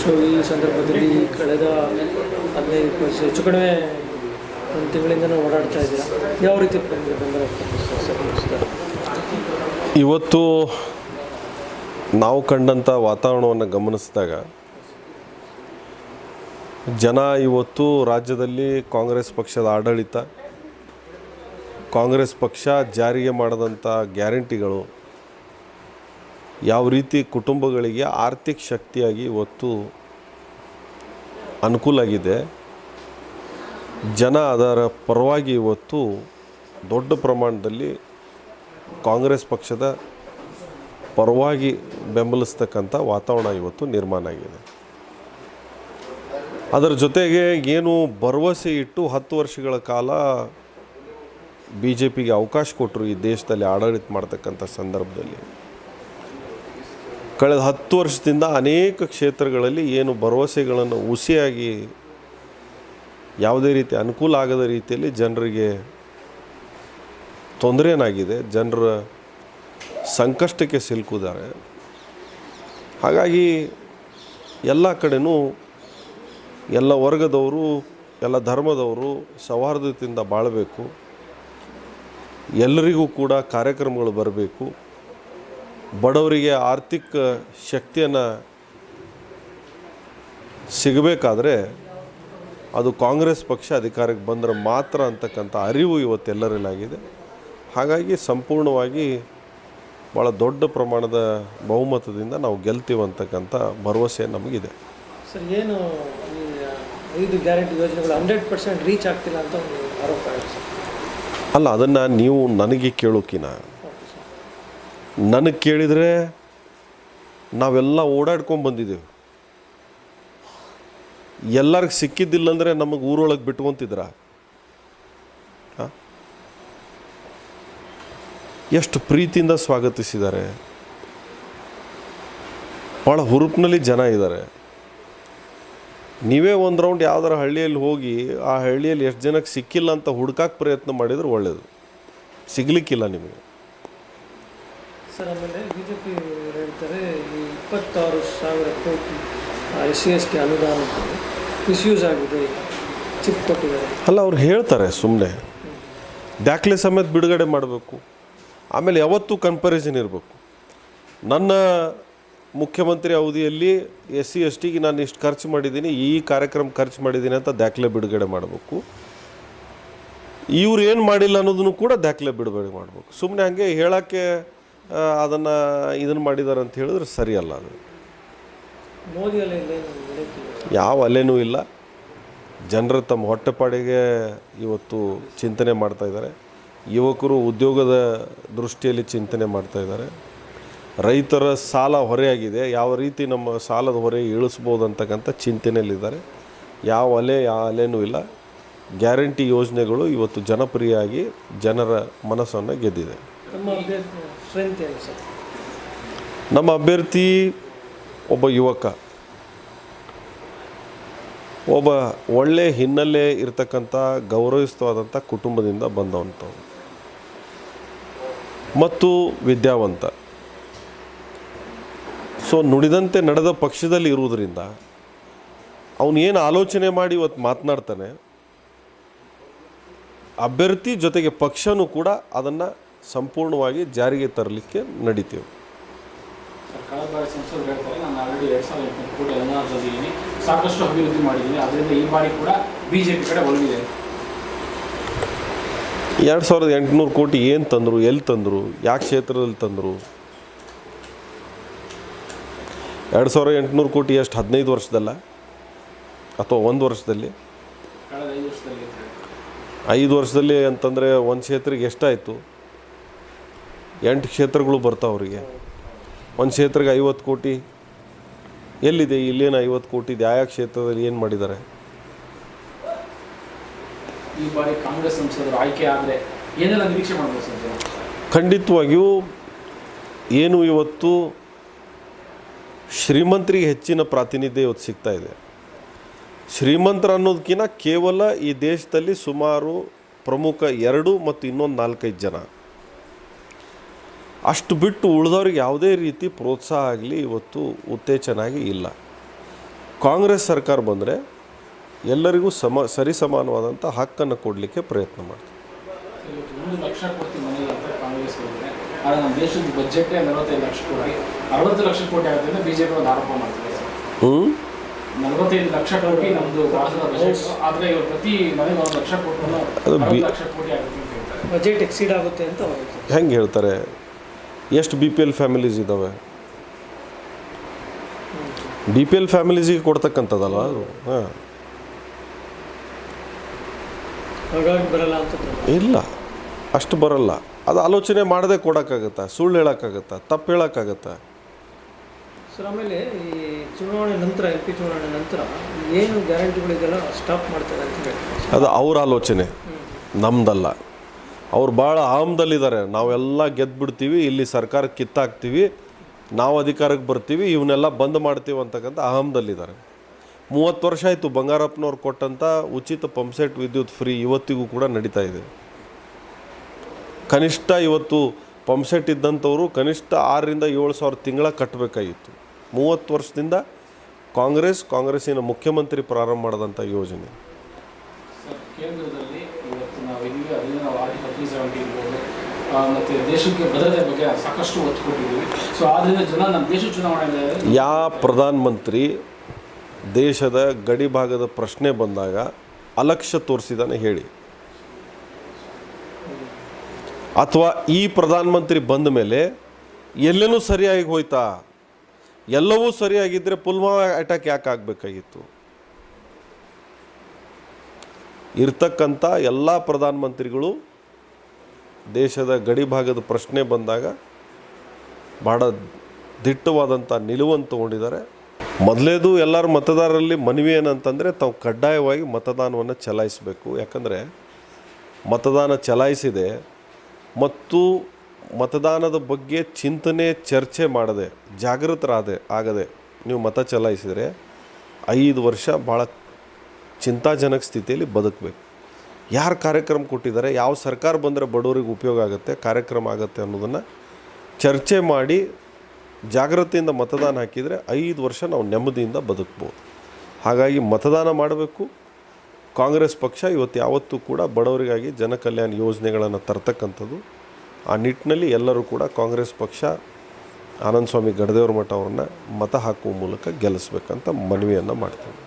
So ಈ ಸಂದರ್ಭದಲ್ಲಿ ಕಳೆದ ಹದಿನೈದು ಇಪ್ಪತ್ತು ಹೆಚ್ಚು ಕಡಿಮೆ ಒಂದು ತಿಂಗಳಿಂದ ನಾವು ಓಡಾಡ್ತಾ ಇದ್ದೀರಾ? ಯಾವ ರೀತಿ ಇವತ್ತು ನಾವು ಕಂಡಂಥ ವಾತಾವರಣವನ್ನು ಗಮನಿಸಿದಾಗ ಜನ ಇವತ್ತು ರಾಜ್ಯದಲ್ಲಿ ಕಾಂಗ್ರೆಸ್ ಪಕ್ಷದ ಆಡಳಿತ, ಕಾಂಗ್ರೆಸ್ ಪಕ್ಷ ಜಾರಿಗೆ ಮಾಡಿದಂಥ ಗ್ಯಾರಂಟಿಗಳು ಯಾವ ರೀತಿ ಕುಟುಂಬಗಳಿಗೆ ಆರ್ಥಿಕ ಶಕ್ತಿಯಾಗಿ ಇವತ್ತು ಅನುಕೂಲ ಆಗಿದೆ ಜನ ಅದರ ಪರವಾಗಿ ಇವತ್ತು ದೊಡ್ಡ ಪ್ರಮಾಣದಲ್ಲಿ ಕಾಂಗ್ರೆಸ್ ಪಕ್ಷದ ಪರವಾಗಿ ಬೆಂಬಲಿಸ್ತಕ್ಕಂಥ ವಾತಾವರಣ ಇವತ್ತು ನಿರ್ಮಾಣ ಆಗಿದೆ. ಅದರ ಜೊತೆಗೆ ಏನು ಭರವಸೆ ಇಟ್ಟು ಹತ್ತು ವರ್ಷಗಳ ಕಾಲ ಬಿ ಜೆ ಪಿಗೆ ಅವಕಾಶ ಕೊಟ್ಟರು ಈ ದೇಶದಲ್ಲಿ ಆಡಳಿತ ಮಾಡ್ತಕ್ಕಂಥ ಸಂದರ್ಭದಲ್ಲಿ ಕಳೆದ ಹತ್ತು ವರ್ಷದಿಂದ ಅನೇಕ ಕ್ಷೇತ್ರಗಳಲ್ಲಿ ಏನು ಭರವಸೆಗಳನ್ನು ಹುಸಿಯಾಗಿ ಯಾವುದೇ ರೀತಿ ಅನುಕೂಲ ಆಗದ ರೀತಿಯಲ್ಲಿ ಜನರಿಗೆ ತೊಂದರೆನಾಗಿದೆ ಜನರ ಸಂಕಷ್ಟಕ್ಕೆ ಸಿಲುಕಿದ್ದಾರೆ. ಹಾಗಾಗಿ ಎಲ್ಲ ಕಡೆಯೂ ಎಲ್ಲ ವರ್ಗದವರು, ಎಲ್ಲ ಧರ್ಮದವರು ಸೌಹಾರ್ದತೆಯಿಂದ ಬಾಳಬೇಕು. ಎಲ್ಲರಿಗೂ ಕೂಡ ಕಾರ್ಯಕ್ರಮಗಳು ಬರಬೇಕು. ಬಡವರಿಗೆ ಆರ್ಥಿಕ ಶಕ್ತಿಯನ್ನು ಸಿಗಬೇಕಾದ್ರೆ ಅದು ಕಾಂಗ್ರೆಸ್ ಪಕ್ಷ ಅಧಿಕಾರಕ್ಕೆ ಬಂದರೆ ಮಾತ್ರ ಅಂತಕ್ಕಂಥ ಅರಿವು ಇವತ್ತೆಲ್ಲರಲ್ಲಾಗಿದೆ. ಹಾಗಾಗಿ ಸಂಪೂರ್ಣವಾಗಿ ಭಾಳ ದೊಡ್ಡ ಪ್ರಮಾಣದ ಬಹುಮತದಿಂದ ನಾವು ಗೆಲ್ತೀವಿ ಅಂತಕ್ಕಂಥ ಭರವಸೆ ನಮಗಿದೆ. ಸರ್ ಏನು ಐದು ಗ್ಯಾರಂಟಿ ಯೋಜನೆಗಳು ಹಂಡ್ರೆಡ್ ಪರ್ಸೆಂಟ್ ರೀಚ್ ಆಗ್ತಿಲ್ಲ ಅಂತ ಒಂದು ಆರೋಪ ಅಲ್ಲ ಅದನ್ನು ನೀವು ನನಗೆ ಕೇಳೋಕಿನ ನನಗೆ ಕೇಳಿದರೆ ನಾವೆಲ್ಲ ಓಡಾಡ್ಕೊಂಡು ಬಂದಿದ್ದೇವೆ. ಎಲ್ಲರಿಗೆ ಸಿಕ್ಕಿದ್ದಿಲ್ಲ ಅಂದರೆ ನಮಗೆ ಊರೊಳಗೆ ಬಿಟ್ಕೊತಿದ್ರ? ಎಷ್ಟು ಪ್ರೀತಿಯಿಂದ ಸ್ವಾಗತಿಸಿದ್ದಾರೆ. ಭಾಳ ಹುರುಪಿನಲ್ಲಿ ಜನ ಇದ್ದಾರೆ. ನೀವೇ ಒಂದು ರೌಂಡ್ ಯಾವ್ದಾರ ಹಳ್ಳಿಯಲ್ಲಿ ಹೋಗಿ ಆ ಹಳ್ಳಿಯಲ್ಲಿ ಎಷ್ಟು ಜನಕ್ಕೆ ಸಿಕ್ಕಿಲ್ಲ ಅಂತ ಹುಡ್ಕಕ್ಕೆ ಪ್ರಯತ್ನ ಮಾಡಿದರೆ ಒಳ್ಳೆಯದು ಸಿಗ್ಲಿಕ್ಕಿಲ್ಲ ನಿಮಗೆ. ಸರ್ ಆಮೇಲೆ ಬಿ ಜೆ ಪಿ ಹೇಳ್ತಾರೆ ಈ ಇಪ್ಪತ್ತಾರು ಸಾವಿರ crore S C S T ಅನುದಾನ ಮಿಸ್ಯೂಸ್ ಆಗಿದೆ ಚಿಪ್ ಕೊಟ್ಟಿದ್ದಾರೆ ಅಲ್ಲ, ಅವ್ರು ಹೇಳ್ತಾರೆ ಸುಮ್ಮನೆ ದಾಖಲೆ ಸಮೇತ ಬಿಡುಗಡೆ ಮಾಡಬೇಕು. ಆಮೇಲೆ ಯಾವತ್ತೂ ಕಂಪ್ಯಾರಿಸನ್ ಇರಬೇಕು. ನನ್ನ ಮುಖ್ಯಮಂತ್ರಿ ಅವಧಿಯಲ್ಲಿ ಎಸ್ ಸಿ ಎಸ್ ಟಿಗೆ ನಾನು ಇಷ್ಟು ಖರ್ಚು ಮಾಡಿದ್ದೀನಿ, ಈ ಕಾರ್ಯಕ್ರಮ ಖರ್ಚು ಮಾಡಿದ್ದೀನಿ ಅಂತ ದಾಖಲೆ ಬಿಡುಗಡೆ ಮಾಡಬೇಕು. ಇವ್ರು ಏನು ಮಾಡಿಲ್ಲ ಅನ್ನೋದನ್ನು ಕೂಡ ದಾಖಲೆ ಬಿಡುಗಡೆ ಮಾಡಬೇಕು. ಸುಮ್ಮನೆ ಹಾಗೆ ಹೇಳೋಕ್ಕೆ ಅದನ್ನು ಇದನ್ನು ಮಾಡಿದ್ದಾರೆ ಅಂತ ಹೇಳಿದ್ರೆ ಸರಿಯಲ್ಲ ಅದು. ಯಾವ ಅಲೆನೂ ಇಲ್ಲ. ಜನರು ತಮ್ಮ ಹೊಟ್ಟೆಪಾಡಿಗೆ ಇವತ್ತು ಚಿಂತನೆ ಮಾಡ್ತಾ ಇದ್ದಾರೆ. ಯುವಕರು ಉದ್ಯೋಗದ ದೃಷ್ಟಿಯಲ್ಲಿ ಚಿಂತನೆ ಮಾಡ್ತಾ ಇದ್ದಾರೆ. ರೈತರ ಸಾಲ ಹೊರೆಯಾಗಿದೆ. ಯಾವ ರೀತಿ ನಮ್ಮ ಸಾಲದ ಹೊರೆ ಇಳಿಸ್ಬೋದು ಅಂತಕ್ಕಂಥ ಚಿಂತನೆಯಲ್ಲಿದ್ದಾರೆ ಯಾವ ಅಲೆ, ಯಾವ ಅಲೆನೂ ಇಲ್ಲ. ಗ್ಯಾರಂಟಿ ಯೋಜನೆಗಳು ಇವತ್ತು ಜನಪ್ರಿಯಾಗಿ ಜನರ ಮನಸ್ಸನ್ನು ಗೆದ್ದಿದೆ. ಸ್ಟ್ರೆಂತ್ ಏನು ಸರ್ ನಮ್ಮ ಅಭ್ಯರ್ಥಿ ಒಬ್ಬ ಯುವಕ. ಒಬ್ಬ ಒಳ್ಳೆ ಹಿನ್ನೆಲೆ ಇರತಕ್ಕಂಥ ಗೌರವಿಸ್ತವಾದಂಥ ಕುಟುಂಬದಿಂದ ಬಂದವಂತ. ಮತ್ತು ವಿದ್ಯಾವಂತ. ಸೊ, ನುಡಿದಂತೆ ನಡೆದ ಪಕ್ಷದಲ್ಲಿ ಇರುವುದರಿಂದ ಅವನು ಏನು ಆಲೋಚನೆ ಮಾಡಿ ಇವತ್ತು ಮಾತನಾಡ್ತಾನೆ, ಅಭ್ಯರ್ಥಿ ಜೊತೆಗೆ ಪಕ್ಷನೂ ಕೂಡ ಅದನ್ನು ಸಂಪೂರ್ಣವಾಗಿ ಜಾರಿಗೆ ತರಲಿಕ್ಕೆ ನಡೀತೀವಿ. ಕಳೆದ ಬಾರಿ ಸಂಸದರು ಹೇಳ್ತಾರೆ ನಾನು ಆಲ್ರೆಡಿ ಎರಡು ಸಾವಿರದ ಎಂಟುನೂರು ಕೋಟಿ ಅನುದಾನದಲ್ಲಿದ್ದೀನಿ ಸಾಕಷ್ಟು ಅಭಿವೃದ್ಧಿ ಮಾಡಿದ್ದೀನಿ. ಅದರಿಂದ ಈ ಬಾರಿ ಕೂಡ ಬಿ ಜೆ ಪಿ ಕಡೆ ಒಲವಿದೆ. ಎರಡು ಸಾವಿರದ ಎಂಟುನೂರು ಕೋಟಿ ಏನು ತಂದರು ಎಲ್ಲಿ ತಂದರು ಯಾವ ಕ್ಷೇತ್ರದಲ್ಲಿ ತಂದರು? ಎರಡು ಸಾವಿರದ ಎಂಟುನೂರು ಕೋಟಿ ಎಷ್ಟು? ಹದಿನೈದು ವರ್ಷದಲ್ಲ? ಅಥವಾ ಒಂದು ವರ್ಷದಲ್ಲಿ. ಐದು ವರ್ಷದಲ್ಲಿ ಅಂತಂದರೆ ಒಂದು ಕ್ಷೇತ್ರಕ್ಕೆ ಎಷ್ಟಾಯಿತು? ಎಂಟು ಕ್ಷೇತ್ರಗಳು ಬರ್ತಾವೆ ಅವರಿಗೆ. ಒಂದು ಕ್ಷೇತ್ರಕ್ಕೆ ಐವತ್ತು ಕೋಟಿ ಎಲ್ಲಿದೆ ಇಲ್ಲೇನು ಐವತ್ತು ಕೋಟಿ ಇದೆ ಆಯಾ ಕ್ಷೇತ್ರದಲ್ಲಿ ಏನು ಮಾಡಿದ್ದಾರೆ? ಈ ಬಾರಿ ಕಾಂಗ್ರೆಸ್ ಸಂಸದರು ಆಯ್ಕೆ ಆದರೆ ಏನೆಲ್ಲ ನಿರೀಕ್ಷೆ ಮಾಡ್ಬೋದು ಸರ್ ಖಂಡಿತವಾಗಿಯೂ ಏನು ಇವತ್ತು ಶ್ರೀಮಂತರಿಗೆ ಹೆಚ್ಚಿನ ಪ್ರಾತಿನಿಧ್ಯ ಇವತ್ತು ಸಿಗ್ತಾ ಇದೆ. ಶ್ರೀಮಂತರ ಅನ್ನೋದಕ್ಕಿಂತ ಕೇವಲ ಈ ದೇಶದಲ್ಲಿ ಸುಮಾರು ಪ್ರಮುಖ ಎರಡು ಮತ್ತು ಇನ್ನೊಂದು ನಾಲ್ಕೈದು ಜನ. ಅಷ್ಟು ಬಿಟ್ಟು ಉಳಿದವ್ರಿಗೆ ಯಾವುದೇ ರೀತಿ ಪ್ರೋತ್ಸಾಹ ಆಗಲಿ ಇವತ್ತು ಉತ್ತೇಜನಾಗಿ ಇಲ್ಲ. ಕಾಂಗ್ರೆಸ್ ಸರ್ಕಾರ ಬಂದರೆ ಎಲ್ಲರಿಗೂ ಸಮ ಸರಿಸಮಾನವಾದಂಥ ಹಕ್ಕನ್ನು ಕೊಡಲಿಕ್ಕೆ ಪ್ರಯತ್ನ ಮಾಡ್ತೀವಿ. ಇವತ್ತು ಒಂದು ಲಕ್ಷ ಕೋಟಿ ಮನೆಗೆ ಕಾಂಗ್ರೆಸ್ ಆದರೆ ನಮ್ಮ ದೇಶದ ಬಜೆಟೇ ನಲವತ್ತೈದು ಲಕ್ಷ ಕೋಟಿ. ಅರವತ್ತು ಲಕ್ಷ ಕೋಟಿ ಆಗುತ್ತೆ ಅಂತ ಬಿಜೆಪಿ ಆರೋಪ ಮಾಡ್ತಿದೆ. ಸರ್ ಹ್ಞೂ ಲಕ್ಷ ಕೋಟಿ ನಮ್ಮದು ಭಾರತದ ಬಜೆಟ್ ಪ್ರತಿ ಮನೆಗೆ ಲಕ್ಷ ಕೋಟಿ ಅದು ಬಿ- ಆಗುತ್ತೆ ಅಂತ ಹೇಳ್ತಾರೆ. ಬಜೆಟ್ ಎಕ್ಸೀಡ್ ಆಗುತ್ತೆ ಅಂತ ಅವ್ರು ಹೆಂಗೆ ಹೇಳ್ತಾರೆ? ಎಷ್ಟು ಬಿ ಪಿ ಎಲ್ ಫ್ಯಾಮಿಲೀಸ್ ಇದ್ದಾವೆ ಬಿ ಪಿ ಎಲ್ ಫ್ಯಾಮಿಲೀಸಿಗೆ ಕೊಡ್ತಕ್ಕಂಥದ್ದಲ್ಲ ಅದು? ಹಾಂ. ಇಲ್ಲ ಅಷ್ಟು ಬರಲ್ಲ. ಅದು ಆಲೋಚನೆ ಮಾಡದೆ ಕೊಡೋಕ್ಕಾಗತ್ತಾ? ಸುಳ್ಳು ಹೇಳೋಕ್ಕಾಗತ್ತ? ತಪ್ಪು ಹೇಳೋಕ್ಕಾಗತ್ತಾ? ಸರ್ ಆಮೇಲೆ ಈ ಚುನಾವಣೆ ನಂತರ ಎಂ ಪಿ ಚುನಾವಣೆ ನಂತರ ಏನು ಗ್ಯಾರಂಟಿಗಳಿಗೆಲ್ಲ ಸ್ಟಾಪ್ ಮಾಡ್ತಾರೆ ಅಂತ ಅದು ಅವ್ರ ಆಲೋಚನೆ. ನಮ್ದಲ್ಲ. ಅವ್ರು ಭಾಳ ಆಮದಲ್ಲಿದ್ದಾರೆ. ನಾವೆಲ್ಲ ಗೆದ್ದುಬಿಡ್ತೀವಿ ಇಲ್ಲಿ ಸರ್ಕಾರ ಕಿತ್ತಾಕ್ತೀವಿ, ನಾವು ಅಧಿಕಾರಕ್ಕೆ ಬರ್ತೀವಿ, ಇವನ್ನೆಲ್ಲ ಬಂದ್ ಮಾಡ್ತೀವಿ ಅಂತಕ್ಕಂಥ ಅಹಮದಲ್ಲಿದ್ದಾರೆ ಮೂವತ್ತು ವರ್ಷ ಆಯಿತು ಬಂಗಾರಪ್ಪನವ್ರು ಕೊಟ್ಟಂಥ ಉಚಿತ ಪಂಪ್ಸೆಟ್ ವಿದ್ಯುತ್ ಫ್ರೀ ಇವತ್ತಿಗೂ ಕೂಡ ನಡೀತಾ ಇದೆ. ಕನಿಷ್ಠ ಇವತ್ತು ಪಂಪ್ಸೆಟ್ ಇದ್ದಂಥವರು ಕನಿಷ್ಠ ಆರರಿಂದ ಏಳು ಸಾವಿರ ತಿಂಗಳ ಕಟ್ಟಬೇಕಾಗಿತ್ತು ಮೂವತ್ತು ವರ್ಷದಿಂದ ಕಾಂಗ್ರೆಸ್, ಕಾಂಗ್ರೆಸ್ಸಿನ ಮುಖ್ಯಮಂತ್ರಿ ಪ್ರಾರಂಭ ಮಾಡಿದಂಥ ಯೋಜನೆ ಸರ್ ಕೇಂದ್ರದಲ್ಲಿ ಇವತ್ತು ನಾವು ಇದೀವಿ ಅದರಿಂದ ನಾವು ಆರ್ಟಿಕಲ್ ತ್ರೀ ಸೆವೆಂಟಿ ಇರ್ಬೋದು ಆ, ಮತ್ತೆ ದೇಶಕ್ಕೆ ಭದ್ರತೆ ಬಗ್ಗೆ ಸಾಕಷ್ಟು ಒತ್ತು ಕೊಟ್ಟಿದ್ದೀವಿ ಸೊ ಜನ ನಮ್ಮ ದೇಶ ಚುನಾವಣೆ ಪ್ರಧಾನಮಂತ್ರಿ ದೇಶದ ಗಡಿ ಭಾಗದ ಪ್ರಶ್ನೆ ಬಂದಾಗ ಅಲಕ್ಷ್ಯ ತೋರಿಸಿದಾನೆ ಹೇಳಿ. ಅಥವಾ ಈ ಪ್ರಧಾನಮಂತ್ರಿ ಬಂದ ಮೇಲೆ ಎಲ್ಲೇನೂ ಸರಿಯಾಗಿ ಹೋಯ್ತಾ? ಎಲ್ಲವೂ ಸರಿಯಾಗಿದ್ದರೆ ಪುಲ್ವಾಮಾ ಅಟ್ಯಾಕ್ ಯಾಕೆ ಆಗಬೇಕಾಗಿತ್ತು? ಇರ್ತಕ್ಕಂಥ ಎಲ್ಲ ಪ್ರಧಾನಮಂತ್ರಿಗಳು ದೇಶದ ಗಡಿ ಭಾಗದ ಪ್ರಶ್ನೆ ಬಂದಾಗ ಬಹಳ ದಿಟ್ಟವಾದಂಥ ನಿಲುವನ್ನು ತಗೊಂಡಿದ್ದಾರೆ. ಮೊದಲೇದು ಎಲ್ಲರ ಮತದಾರರಲ್ಲಿ ಮನವಿ ಏನಂತಂದರೆ ತಾವು ಕಡ್ಡಾಯವಾಗಿ ಮತದಾನವನ್ನು ಚಲಾಯಿಸಬೇಕು. ಯಾಕಂದರೆ ಮತದಾನ ಚಲಾಯಿಸಿದೆ ಮತ್ತು ಮತದಾನದ ಬಗ್ಗೆ ಚಿಂತನೆ, ಚರ್ಚೆ ಮಾಡದೆ, ಜಾಗೃತರಾದೆ, ಆಗದೆ ನೀವು ಮತ ಚಲಾಯಿಸಿದರೆ ಐದು ವರ್ಷ ಭಾಳ ಚಿಂತಾಜನಕ ಸ್ಥಿತಿಯಲ್ಲಿ ಬದುಕಬೇಕು. ಯಾರು ಕಾರ್ಯಕ್ರಮ ಕೊಟ್ಟಿದ್ದಾರೆ, ಯಾವ ಸರ್ಕಾರ ಬಂದರೆ ಬಡವರಿಗೆ ಉಪಯೋಗ ಆಗುತ್ತೆ, ಕಾರ್ಯಕ್ರಮ ಆಗುತ್ತೆ ಅನ್ನೋದನ್ನು ಚರ್ಚೆ ಮಾಡಿ ಜಾಗೃತಿಯಿಂದ ಮತದಾನ ಹಾಕಿದರೆ ಐದು ವರ್ಷ ನಾವು ನೆಮ್ಮದಿಯಿಂದ ಬದುಕ್ಬೋದು. ಹಾಗಾಗಿ ಮತದಾನ ಮಾಡಬೇಕು. ಕಾಂಗ್ರೆಸ್ ಪಕ್ಷ ಇವತ್ತು ಯಾವತ್ತೂ ಕೂಡ ಬಡವರಿಗಾಗಿ ಜನಕಲ್ಯಾಣ ಯೋಜನೆಗಳನ್ನು ತರ್ತಕ್ಕಂಥದ್ದು. ಆ ನಿಟ್ಟಿನಲ್ಲಿ ಎಲ್ಲರೂ ಕೂಡ ಕಾಂಗ್ರೆಸ್ ಪಕ್ಷ ಆನಂದ ಸ್ವಾಮಿ ಗಡದೇವ್ರ ಮಠ ಅವ್ರನ್ನ ಮತ ಹಾಕುವ ಮೂಲಕ ಗೆಲ್ಲಿಸ್ಬೇಕಂತ ಮನವಿಯನ್ನು ಮಾಡ್ತೇವೆ.